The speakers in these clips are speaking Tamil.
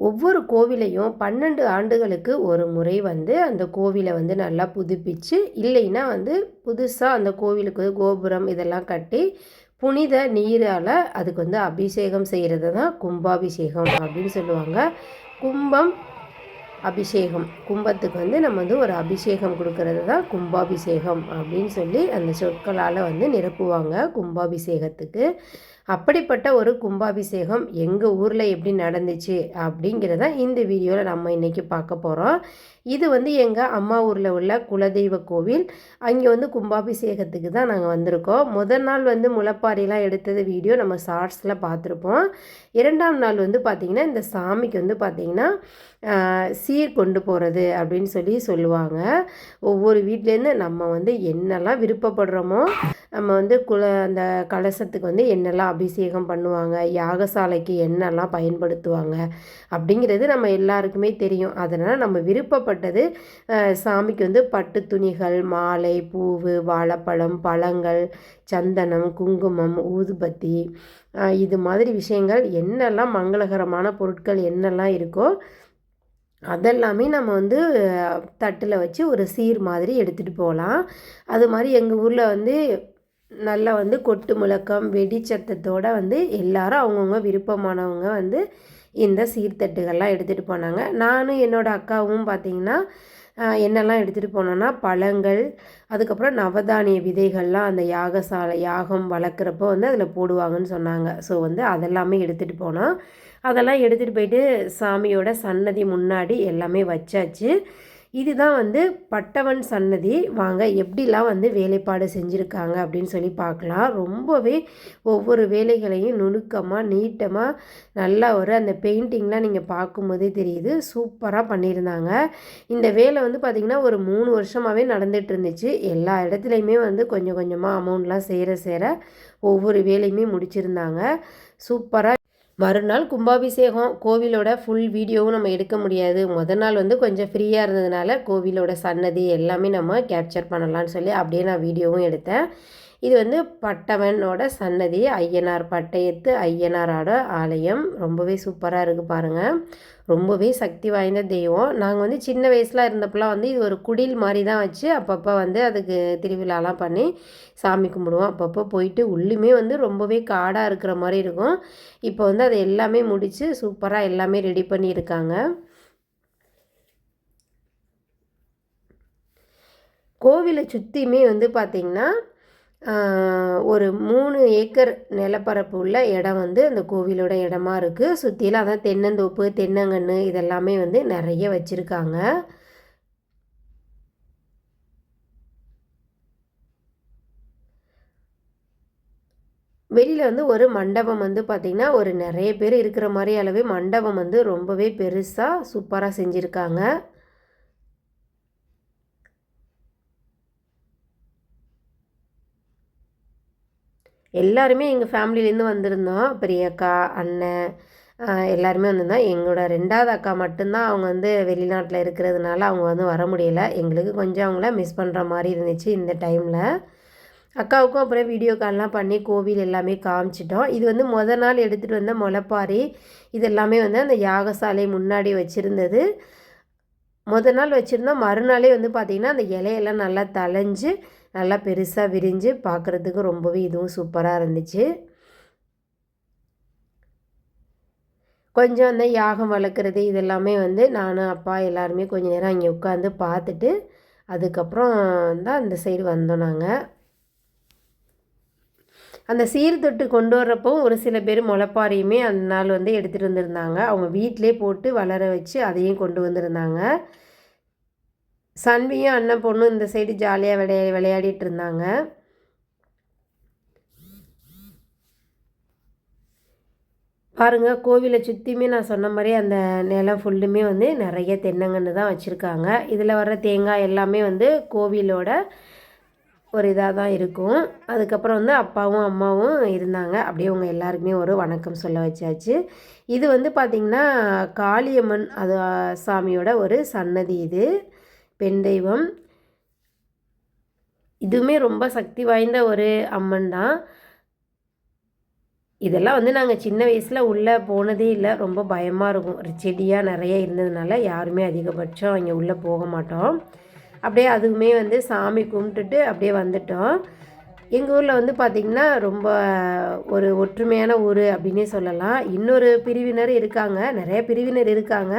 ஒவ்வொரு கோவிலையும் பன்னெண்டு ஆண்டுகளுக்கு ஒரு முறை வந்து அந்த கோவிலை வந்து நல்லா புதுப்பிச்சு இல்லைன்னா வந்து புதுசாக அந்த கோவிலுக்கு கோபுரம் இதெல்லாம் கட்டி புனித நீரால் அதுக்கு வந்து அபிஷேகம் செய்கிறது தான் கும்பாபிஷேகம் அப்படின்னு சொல்லுவாங்க. கும்பம் அபிஷேகம். கும்பத்துக்கு வந்து நம்ம வந்து ஒரு அபிஷேகம் கொடுக்கறது தான் கும்பாபிஷேகம் அப்படின்னு சொல்லி அந்த சொற்களால் வந்து நிரப்புவாங்க கும்பாபிஷேகத்துக்கு. அப்படிப்பட்ட ஒரு கும்பாபிஷேகம் எங்கள் ஊரில் எப்படி நடந்துச்சு அப்படிங்கிறத இந்த வீடியோவில் நம்ம இன்றைக்கி பார்க்க போகிறோம் இது வந்து எங்கள் அம்மா ஊரில் உள்ள குலதெய்வ கோவில். அங்கே வந்து கும்பாபிஷேகத்துக்கு தான் நாங்கள் வந்திருக்கோம். முதல் நாள் வந்து முளைப்பாரிலாம் எடுத்தது வீடியோ நம்ம ஷார்ட்ஸில் பார்த்துருப்போம். இரண்டாம் நாள் வந்து பார்த்திங்கன்னா இந்த சாமிக்கு வந்து பார்த்திங்கன்னா சீர் கொண்டு போகிறது அப்படின்னு சொல்லி சொல்லுவாங்க. ஒவ்வொரு வீட்லேருந்து நம்ம வந்து என்னெல்லாம் விருப்பப்படுறோமோ நம்ம வந்து குல அந்த கலசத்துக்கு வந்து என்னெல்லாம் அபிஷேகம் பண்ணுவாங்க யாகசாலைக்கு என்னெல்லாம் பயன்படுத்துவாங்க அப்படிங்கிறது நம்ம எல்லாருக்குமே தெரியும். அதனால் நம்ம விருப்பப்பட்டது சாமிக்கு வந்து பட்டு துணிகள் மாலை பூவு வாழைப்பழம் பழங்கள் சந்தனம் குங்குமம் ஊதுபத்தி இது மாதிரி விஷயங்கள் என்னெல்லாம் மங்களகரமான பொருட்கள் என்னெல்லாம் இருக்கோ அதெல்லாமே நம்ம வந்து தட்டில் வச்சு ஒரு சீர் மாதிரி எடுத்துகிட்டு போகலாம். அது மாதிரி எங்கள் ஊரில் வந்து நல்லா வந்து கொட்டு முழக்கம் வெடிச்சத்தத்தோடு வந்து எல்லாரும் அவங்கவுங்க விருப்பமானவங்க வந்து இந்த சீர்தட்டுகள்லாம் எடுத்துகிட்டு போனாங்க. நானும் என்னோடய அக்காவும் பார்த்திங்கன்னா என்னெல்லாம் எடுத்துகிட்டு போனோன்னா பழங்கள் அதுக்கப்புறம் நவதானிய விதைகள்லாம் அந்த யாகசாலை யாகம் வளர்க்குறப்போ வந்து அதில் போடுவாங்கன்னு சொன்னாங்க. ஸோ வந்து அதெல்லாமே எடுத்துகிட்டு போனோம். அதெல்லாம் எடுத்துகிட்டு போயிட்டு சாமியோட சன்னதி முன்னாடி எல்லாமே வச்சாச்சு. இதுதான் வந்து பட்டவன் சன்னதி. வாங்க எப்படிலாம் வந்து வேலைப்பாடு செஞ்சுருக்காங்க அப்படின்னு சொல்லி பார்க்கலாம். ரொம்பவே ஒவ்வொரு வேலைகளையும் நுணுக்கமாக நீட்டமாக நல்லா ஒரு அந்த பெயிண்டிங்லாம் நீங்கள் பார்க்கும்போதே தெரியுது. சூப்பராக பண்ணியிருந்தாங்க. இந்த வேலை வந்து பார்த்திங்கன்னா ஒரு மூணு வருஷமாகவே நடந்துகிட்டு இருந்துச்சு எல்லா இடத்துலையுமே வந்து கொஞ்சம் கொஞ்சமாக அமௌண்ட்லாம் சேர சேர ஒவ்வொரு வேலையுமே முடிச்சிருந்தாங்க. சூப்பராக மறுநாள் கும்பாபிஷேகம் கோவிலோட ஃபுல் வீடியோவும் நம்ம எடுக்க முடியாது. முதல் நாள் வந்து கொஞ்சம் ஃப்ரீயாக இருந்ததுனால கோவிலோட சன்னதி எல்லாமே நம்ம கேப்சர் பண்ணலான்னு சொல்லி அப்படியே நான் வீடியோவும் எடுத்தேன். இது வந்து பட்டவனோட சன்னதி ஐயனார் பட்டயத்து ஐயனாரோட ஆலயம். ரொம்பவே சூப்பராக இருக்குது பாருங்கள் ரொம்பவே சக்தி வாய்ந்த தெய்வம். நாங்கள் வந்து சின்ன வயசில் இருந்தப்பெல்லாம் வந்து இது ஒரு குடில் மாதிரி தான் வச்சு அப்பப்போ வந்து அதுக்கு திருவிழாலாம் பண்ணி சாமி கும்பிடுவோம். அப்பப்போ போயிட்டு உள்ளுமே வந்து ரொம்பவே காடாக இருக்கிற மாதிரி இருக்கும். இப்போ வந்து அதை எல்லாமே முடித்து சூப்பராக எல்லாமே ரெடி பண்ணியிருக்காங்க. கோவிலை சுற்றியுமே வந்து பார்த்திங்கன்னா ஒரு மூணு ஏக்கர் நிலப்பரப்பு உள்ள இடம் வந்து அந்த கோவிலோட இடமா இருக்குது சுற்றிலும் அதான் தென்னந்தோப்பு தென்னங்கன்று இதெல்லாமே வந்து நிறைய வச்சுருக்காங்க. வெளியில் வந்து ஒரு மண்டபம் வந்து பார்த்திங்கன்னா ஒரு நிறைய பேர் இருக்கிற மாதிரி அளவே மண்டபம் வந்து ரொம்பவே பெருசாக சூப்பராக செஞ்சுருக்காங்க. எல்லாருமே எங்கள் ஃபேமிலிலேருந்து வந்திருந்தோம். பெரியக்கா அண்ணன் எல்லாருமே வந்திருந்தோம். எங்களோட ரெண்டாவது அக்கா மட்டும்தான் அவங்க வந்து வெளிநாட்டில் இருக்கிறதுனால அவங்க வந்து வர முடியலை. எங்களுக்கு கொஞ்சம் அவங்கள மிஸ் பண்ணுற மாதிரி இருந்துச்சு இந்த டைமில் அக்காவுக்கும் அப்புறம் வீடியோ கால்லாம் பண்ணி கோவில் எல்லாமே காமிச்சிட்டோம். இது வந்து முத நாள் எடுத்துகிட்டு வந்த முளைப்பாரி. இது எல்லாமே வந்து அந்த யாகசாலை முன்னாடி வச்சுருந்தது. முத நாள் வச்சுருந்தோம். மறுநாளே வந்து பார்த்திங்கன்னா அந்த இலையெல்லாம் நல்லா தளைஞ்சு நல்லா பெருசாக விரிஞ்சு பார்க்குறதுக்கு ரொம்பவே இதுவும் சூப்பராக இருந்துச்சு. கொஞ்சம் அந்த யாகம் வளர்க்குறது இதெல்லாமே வந்து நானும் அப்பா எல்லாருமே கொஞ்சம் நேரம் அங்கே உட்காந்து பார்த்துட்டு அதுக்கப்புறம் தான் அந்த சைடு வந்தோம் நாங்கள் அந்த சீர்தொட்டு கொண்டு வர்றப்போ ஒரு சில பேர் முளைப்பாரியுமே அந்த நாள் வந்து எடுத்துகிட்டு வந்திருந்தாங்க. அவங்க வீட்டிலே போட்டு வளர வச்சு அதையும் கொண்டு வந்திருந்தாங்க. சன்வியும் அண்ணன் பொண்ணும் இந்த சைடு ஜாலியாக விளையா விளையாடிட்டு இருந்தாங்க பாருங்கள் கோவிலை சுற்றியுமே நான் சொன்ன மாதிரி அந்த நிலம் ஃபுல்லுமே வந்து நிறைய தென்னங்கன்று தான் வச்சுருக்காங்க. இதில் வர்ற தேங்காய் எல்லாமே வந்து கோவிலோட ஒரு இதாக தான் இருக்கும். அதுக்கப்புறம் வந்து அப்பாவும் அம்மாவும் இருந்தாங்க. அப்படியே அவங்க எல்லாருக்குமே ஒரு வணக்கம் சொல்ல வச்சாச்சு. இது வந்து பார்த்திங்கன்னா காளியம்மன் அது சாமியோட ஒரு சன்னதி இது. பெண் தெய்வம். இதுவுமே ரொம்ப சக்தி வாய்ந்த ஒரு அம்மன் தான். இதெல்லாம் வந்து நாங்கள் சின்ன வயசில் உள்ளே போனதே இல்லை. ரொம்ப பயமாக இருக்கும். ஒரு செடியாக நிறைய இருந்ததுனால யாருமே அதிகபட்சம் இங்கே உள்ளே போக மாட்டோம். அப்படியே அதுவுமே வந்து சாமி கும்பிட்டுட்டு அப்படியே வந்துட்டோம். எங்கள் ஊரில் வந்து பார்த்திங்கன்னா ரொம்ப ஒரு ஒற்றுமையான ஊர் அப்படின்னே சொல்லலாம். இன்னொரு பிரிவினர் இருக்காங்க. நிறைய பிரிவினர் இருக்காங்க.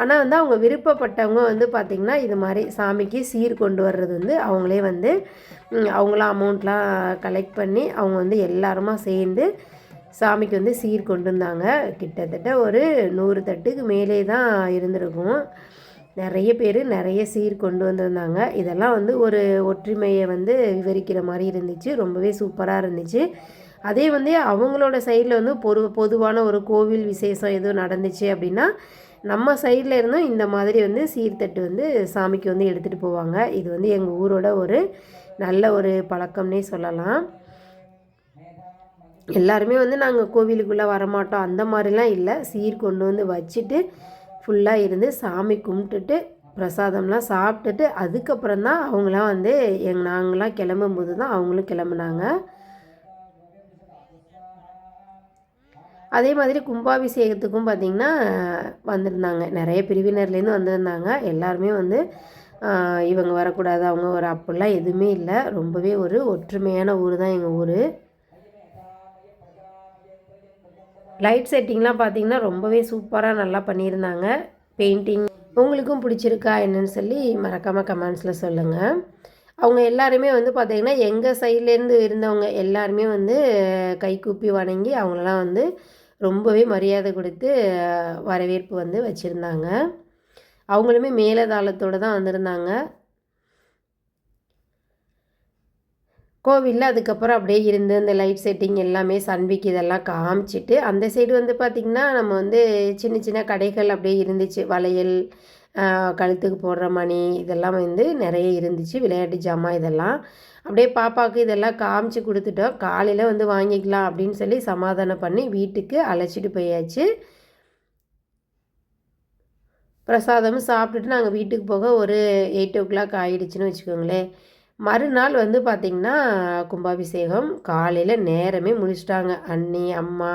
ஆனால் வந்து அவங்க விருப்பப்பட்டவங்க வந்து பார்த்திங்கன்னா இது மாதிரி சாமிக்கு சீர் கொண்டு வர்றது வந்து அவங்களே வந்து அவங்களாம் அமௌண்ட்லாம் கலெக்ட் பண்ணி அவங்க வந்து எல்லாருமா சேர்ந்து சாமிக்கு வந்து சீர் கொண்டு வந்தாங்க. கிட்டத்தட்ட ஒரு நூறு தட்டுக்கு மேலே தான் இருந்திருக்கும். நிறைய பேர் நிறைய சீர் கொண்டு வந்திருந்தாங்க. இதெல்லாம் வந்து ஒரு ஒற்றுமையை வந்து விவரிக்கிற மாதிரி இருந்துச்சு. ரொம்பவே சூப்பராக இருந்துச்சு. அதே வந்து அவங்களோட சைடில் வந்து பொது பொதுவான ஒரு கோவில் விசேஷம் எதுவும் நடந்துச்சு அப்படின்னா நம்ம சைடில் இருந்தும் இந்த மாதிரி வந்து சீர்தட்டு வந்து சாமிக்கு வந்து எடுத்துகிட்டு போவாங்க. இது வந்து எங்கள் ஊரோட ஒரு நல்ல ஒரு பழக்கம்னே சொல்லலாம். எல்லாருமே வந்து நாங்கள் கோவிலுக்குள்ளே வரமாட்டோம். அந்த மாதிரிலாம் இல்லை. சீர் கொண்டு வந்து வச்சுட்டு ஃபுல்லாக இருந்து சாமி கும்பிட்டுட்டு பிரசாதம்லாம் சாப்பிட்டுட்டு அதுக்கப்புறம் தான் அவங்களாம் வந்து எங் நாங்களாம் கிளம்பும்போது தான் அவங்களும் கிளம்புனாங்க. அதே மாதிரி கும்பாபிஷேகத்துக்கும் பார்த்திங்கன்னா வந்திருந்தாங்க. நிறைய பிரிவினர்லேருந்து வந்திருந்தாங்க. எல்லாருமே வந்து இவங்க வரக்கூடாது அவங்க வர அப்படிலாம் எதுவுமே இல்லை. ரொம்பவே ஒரு ஒற்றுமையான ஊர் தான் எங்கள் ஊர். லைட் செட்டிங்லாம் பார்த்தீங்கன்னா ரொம்பவே சூப்பராக நல்லா பண்ணியிருந்தாங்க. பெயிண்டிங் உங்களுக்கும் பிடிச்சிருக்கா என்னன்னு சொல்லி மறக்காமல் கமெண்ட்ஸில் சொல்லுங்கள் அவங்க எல்லாருமே வந்து பார்த்தீங்கன்னா எங்கள் சைட்லேருந்து இருந்தவங்க எல்லாருமே வந்து கை கூப்பி வணங்கி அவங்களெல்லாம் வந்து ரொம்பவே மரியாதை கொடுத்து வரவேற்பு வந்து வச்சுருந்தாங்க. அவங்களுமே மேலதாளத்தோடு தான் வந்திருந்தாங்க. கோவிலில் அதுக்கப்புறம் அப்படியே இருந்து அந்த லைட் செட்டிங் எல்லாமே சன்விக்கு இதெல்லாம் காமிச்சிட்டு அந்த சைடு வந்து பார்த்திங்கன்னா நம்ம வந்து சின்ன சின்ன கடைகள் அப்படியே இருந்துச்சு. வளையல் கழுத்துக்கு போடுற மணி இதெல்லாம் வந்து நிறைய இருந்துச்சு. விளையாட்டு ஜாமான் இதெல்லாம். அப்படியே பாப்பாவுக்கு இதெல்லாம் காமிச்சு கொடுத்துட்டோம். காலையில் வந்து வாங்கிக்கலாம் அப்படின்னு சொல்லி சமாதானம் பண்ணி வீட்டுக்கு அழைச்சிட்டு போயாச்சு. பிரசாதமும் சாப்பிட்டுட்டு நாங்கள் வீட்டுக்கு போக ஒரு எயிட் ஓ கிளாக் ஆகிடுச்சின்னு வச்சுக்கோங்களேன். மறுநாள் வந்து பார்த்திங்கன்னா கும்பாபிஷேகம். காலையில் நேரமே முழிச்சிட்டாங்க. அண்ணி அம்மா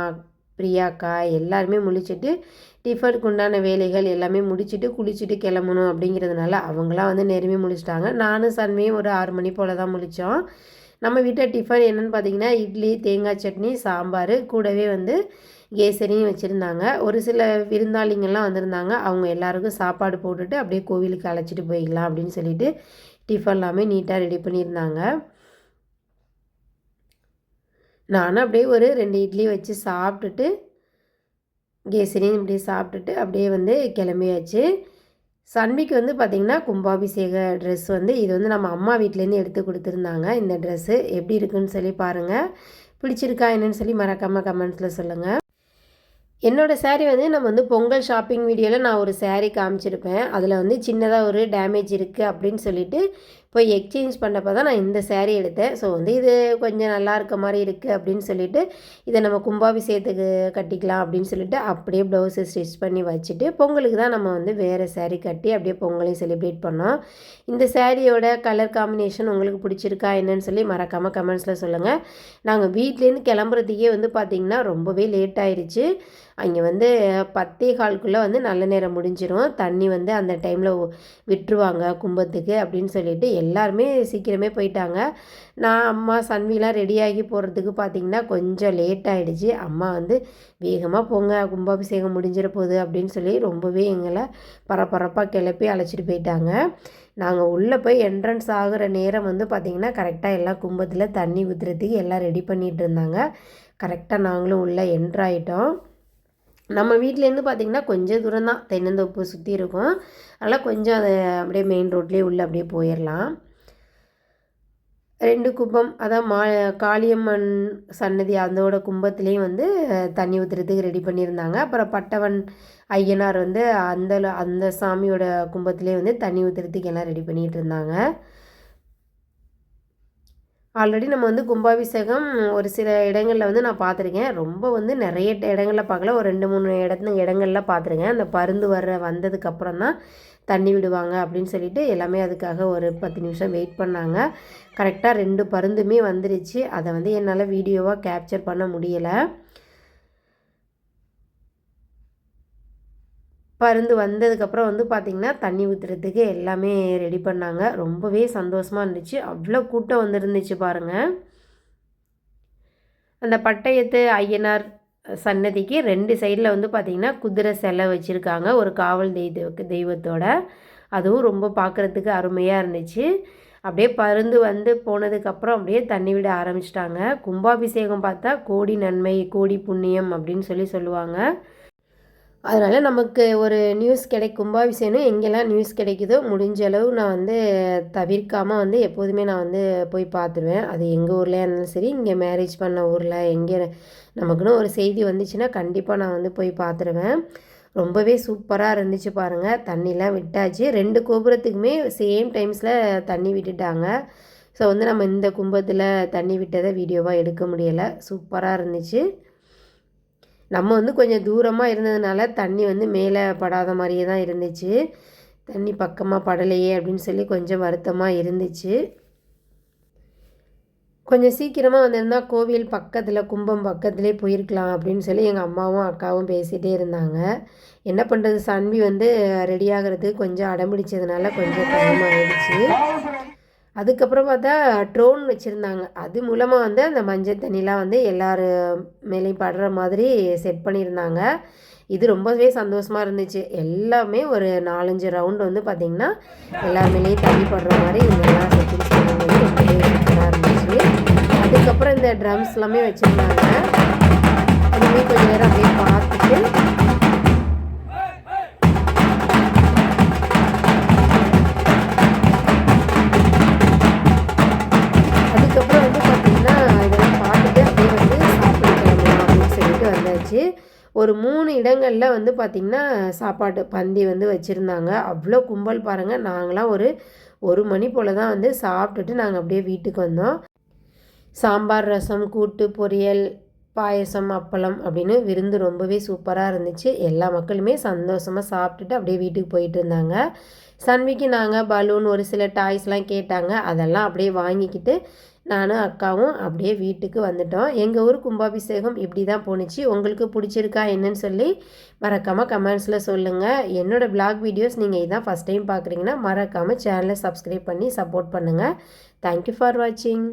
பிரியாக்கா எல்லாருமே முழிச்சிட்டு டிஃபனுக்கு உண்டான வேலைகள் எல்லாமே முடிச்சுட்டு குளிச்சுட்டு கிளம்பணும் அப்படிங்கிறதுனால அவங்களாம் வந்து நேரமே முழிச்சிட்டாங்க. நானும் சன்மையும் ஒரு ஆறு மணி போல் தான் முழித்தோம் நம்ம வீட்டில் டிஃபன் என்னென்னு பார்த்தீங்கன்னா இட்லி தேங்காய் சட்னி சாம்பார் கூடவே வந்து கேசரியும் வச்சுருந்தாங்க. ஒரு சில விருந்தாளிங்கள்லாம் வந்திருந்தாங்க. அவங்க எல்லாருக்கும் சாப்பாடு போட்டுட்டு அப்படியே கோவிலுக்கு அழைச்சிட்டு போய்க்கலாம் அப்படின்னு சொல்லிட்டு டிஃபன் எல்லாமே நீட்டாக ரெடி பண்ணியிருந்தாங்க. நானும் அப்படியே ஒரு ரெண்டு இட்லி வச்சு சாப்பிட்டுட்டு கேசரியும் இப்படியே சாப்பிட்டுட்டு அப்படியே வந்து கிளம்பியாச்சு. சன்விக்கு வந்து பார்த்திங்கன்னா கும்பாபிஷேக ட்ரெஸ் வந்து இது வந்து நம்ம அம்மா வீட்டிலேருந்து எடுத்து கொடுத்துருந்தாங்க. இந்த ட்ரெஸ்ஸு எப்படி இருக்குன்னு சொல்லி பாருங்கள் பிடிச்சிருக்கா என்னன்னு சொல்லி மறக்காமல் கமெண்ட்ஸில் சொல்லுங்கள் என்னோடய சேரீ வந்து நம்ம வந்து பொங்கல் ஷாப்பிங் வீடியோவில் நான் ஒரு சேரீ காமிச்சிருப்பேன். அதில் வந்து சின்னதாக ஒரு டேமேஜ் இருக்குது அப்படின்னு சொல்லிட்டு போய் எக்ஸ்சேஞ்ச் பண்ணப்போ தான் நான் இந்த சேரீ எடுத்தேன். ஸோ வந்து இது கொஞ்சம் நல்லா இருக்க மாதிரி இருக்குது அப்படின்னு சொல்லிட்டு இதை நம்ம கும்பாபிஷேகத்துக்கு கட்டிக்கலாம் அப்படின்னு சொல்லிட்டு அப்படியே ப்ளவுஸை ஸ்டிச் பண்ணி வச்சுட்டு பொங்கலுக்கு தான் நம்ம வந்து வேறு சேரீ கட்டி அப்படியே பொங்கலையும் செலிப்ரேட் பண்ணோம். இந்த சேரீயோட கலர் காம்பினேஷன் உங்களுக்கு பிடிச்சிருக்கா என்னன்னு சொல்லி மறக்காமல் கமெண்ட்ஸில் சொல்லுங்கள் நாங்கள் வீட்லேருந்து கிளம்புறதுக்கே வந்து பார்த்திங்கன்னா ரொம்பவே லேட் ஆயிடுச்சு அங்கே வந்து பத்தே கால்குள்ளே வந்து நல்ல நேரம் முடிஞ்சிடும் தண்ணி வந்து அந்த டைமில் விட்டுருவாங்க கும்பத்துக்கு அப்படின்னு சொல்லிட்டு எல்லாருமே சீக்கிரமே போயிட்டாங்க. நான் அம்மா சன்விலாம் ரெடியாகி போகிறதுக்கு பார்த்திங்கன்னா கொஞ்சம் லேட் ஆகிடுச்சு அம்மா வந்து வேகமாக போங்க கும்பாபிஷேகம் முடிஞ்சிட போகுது அப்படின்னு சொல்லி ரொம்பவே எங்களை பரபரப்பாக கிளப்பி அழைச்சிட்டு போயிட்டாங்க. நாங்கள் உள்ளே போய் என்ட்ரன்ஸ் ஆகிற நேரம் வந்து பார்த்திங்கன்னா கரெக்டாக எல்லாம் கும்பத்தில் தண்ணி ஊற்றுறதுக்கு எல்லாம் ரெடி பண்ணிகிட்டு இருந்தாங்க. கரெக்டாக நாங்களும் உள்ளே என்ட்ராயிட்டோம் நம்ம வீட்டிலேருந்து பார்த்திங்கன்னா கொஞ்சம் தூரம் தான் தென்னந்தோப்பு சுற்றி இருக்கும். அதனால் கொஞ்சம் அதை அப்படியே மெயின் ரோட்லேயே உள்ளே அப்படியே போயிடலாம் ரெண்டு கும்பம் அதான் மா காளியம்மன் சன்னதி அதோட கும்பத்துலேயும் வந்து தண்ணி ஊற்றுறதுக்கு ரெடி பண்ணியிருந்தாங்க. அப்புறம் பட்டவன் ஐயனார் வந்து அந்த அந்த சாமியோட கும்பத்துலேயே வந்து தண்ணி ஊற்றுறதுக்கு எல்லாம் ரெடி பண்ணிகிட்டு இருந்தாங்க. ஆல்ரெடி நம்ம வந்து கும்பாபிஷேகம் ஒரு சில இடங்களில் வந்து நான் பார்த்துருக்கேன். ரொம்ப வந்து நிறைய இடங்களில் பார்க்கல. ஒரு ரெண்டு மூணு இடத்துல இடங்களில் பார்த்துருக்கேன். அந்த பருந்து வர்ற வந்ததுக்கப்புறம் தான் தண்ணி விடுவாங்க அப்படின்னு சொல்லிட்டு எல்லாமே அதுக்காக ஒரு பத்து நிமிஷம் வெயிட் பண்ணாங்க. கரெக்டாக ரெண்டு பருந்துமே வந்துருச்சு. அதை வந்து என்னால் வீடியோவாக கேப்சர் பண்ண முடியலை. பருந்து வந்ததுக்கப்புறம் வந்து பார்த்திங்கன்னா தண்ணி ஊற்றுறதுக்கு எல்லாமே ரெடி பண்ணாங்க. ரொம்பவே சந்தோஷமாக இருந்துச்சு. அவ்வளோ கூட்டம் வந்துருந்துச்சு பாருங்கள் அந்த பட்டயத்து ஐயனார் சன்னதிக்கு ரெண்டு சைடில் வந்து பார்த்திங்கன்னா குதிரை சிலை வச்சுருக்காங்க. ஒரு காவல் தெய்வ தெய்வத்தோட. அதுவும் ரொம்ப பார்க்குறதுக்கு அருமையாக இருந்துச்சு. அப்படியே பருந்து வந்து போனதுக்கப்புறம் அப்படியே தண்ணி விட ஆரம்பிச்சிட்டாங்க. கும்பாபிஷேகம் பார்த்தா கோடி நன்மை கோடி புண்ணியம் அப்படின்னு சொல்லி சொல்லுவாங்க. அதனால் நமக்கு ஒரு நியூஸ் கிடைக்கும் கும்பாபிஷேகம் எங்கெல்லாம் நியூஸ் கிடைக்குதோ முடிஞ்ச அளவு நான் வந்து தவிர்க்காமல் வந்து எப்போதுமே நான் வந்து போய் பார்த்துருவேன். அது எங்கள் ஊர்லேயா இருந்தாலும் சரி இங்கே மேரேஜ் பண்ண ஊரில் எங்கே நமக்குன்னு ஒரு செய்தி வந்துச்சுன்னா கண்டிப்பாக நான் வந்து போய் பார்த்துருவேன். ரொம்பவே சூப்பராக இருந்துச்சு பாருங்கள் தண்ணிலாம் விட்டாச்சு. ரெண்டு கோபுரத்துக்குமே சேம் டைம்ஸில் தண்ணி விட்டுட்டாங்க. ஸோ வந்து நம்ம இந்த கும்பத்தில் தண்ணி விட்டதை வீடியோவாக எடுக்க முடியலை. சூப்பராக இருந்துச்சு. நம்ம வந்து கொஞ்சம் தூரமாக இருந்ததுனால தண்ணி வந்து மேலே படாத மாதிரியே தான் இருந்துச்சு. தண்ணி பக்கமாக படலையே அப்படின்னு சொல்லி கொஞ்சம் வருத்தமாக இருந்துச்சு. கொஞ்சம் சீக்கிரமாக வந்திருந்தா கோவில் பக்கத்தில் கும்பம் பக்கத்துலேயே போயிருக்கலாம் அப்படின்னு சொல்லி எங்கள் அம்மாவும் அக்காவும் பேசிகிட்டே இருந்தாங்க. என்ன பண்ணுறது சன்வி வந்து ரெடி ஆகிறதுக்கு கொஞ்சம் அடம்பிடிச்சதுனால கொஞ்சம் டைம் ஆகிடுச்சு அதுக்கப்புறம் பார்த்தா ட்ரோன் வச்சுருந்தாங்க. அது மூலமாக வந்து அந்த மஞ்சள் தண்ணிலாம் வந்து எல்லோரும் மேலேயும் படுற மாதிரி செட் பண்ணியிருந்தாங்க. இது ரொம்பவே சந்தோஷமாக இருந்துச்சு. எல்லாமே ஒரு நாலஞ்சு ரவுண்டு வந்து பார்த்திங்கன்னா எல்லார் மேலேயும் தண்ணி படுற மாதிரி இதெல்லாம் செட்டிங்ஸ் பண்ணும்போது ரொம்பவே இருந்துச்சு. அதுக்கப்புறம் இந்த ட்ரம்ஸ் எல்லாமே வச்சுருந்தாங்க. அதுவுமே கொஞ்சம் நேரம் அப்படியே பார்த்துட்டு ஒரு மூணு இடங்களில் வந்து பார்த்திங்கன்னா சாப்பாட்டு பந்தி வந்து வச்சுருந்தாங்க. அவ்வளோ கும்பல் பாருங்கள் நாங்களாம் ஒரு ஒரு மணி போல் தான் வந்து சாப்பிட்டுட்டு நாங்கள் அப்படியே வீட்டுக்கு வந்தோம். சாம்பார் ரசம் கூட்டு பொரியல் பாயசம் அப்பளம் அப்படின்னு விருந்து ரொம்பவே சூப்பராக இருந்துச்சு. எல்லா மக்களுமே சந்தோஷமாக சாப்பிட்டுட்டு அப்படியே வீட்டுக்கு போயிட்டு இருந்தாங்க. சன்விக்கு நாங்கள் பலூன் ஒரு சில டாய்ஸ்லாம் கேட்டாங்க. அதெல்லாம் அப்படியே வாங்கிக்கிட்டு நானும் அக்காவும் அப்படியே வீட்டுக்கு வந்துட்டோம். எங்கள் ஊர் கும்பாபிஷேகம் இப்படி தான் போணுச்சு. உங்களுக்கு பிடிச்சிருக்கா என்னன்னு சொல்லி மறக்காமல் கமெண்ட்ஸில் சொல்லுங்கள் என்னோடய பிளாக் வீடியோஸ் நீங்கள் இதான் ஃபஸ்ட் டைம் பார்க்குறீங்கன்னா மறக்காமல் சேனலை சப்ஸ்கிரைப் பண்ணி சப்போர்ட் பண்ணுங்கள் தேங்க்யூ ஃபார் வாட்சிங்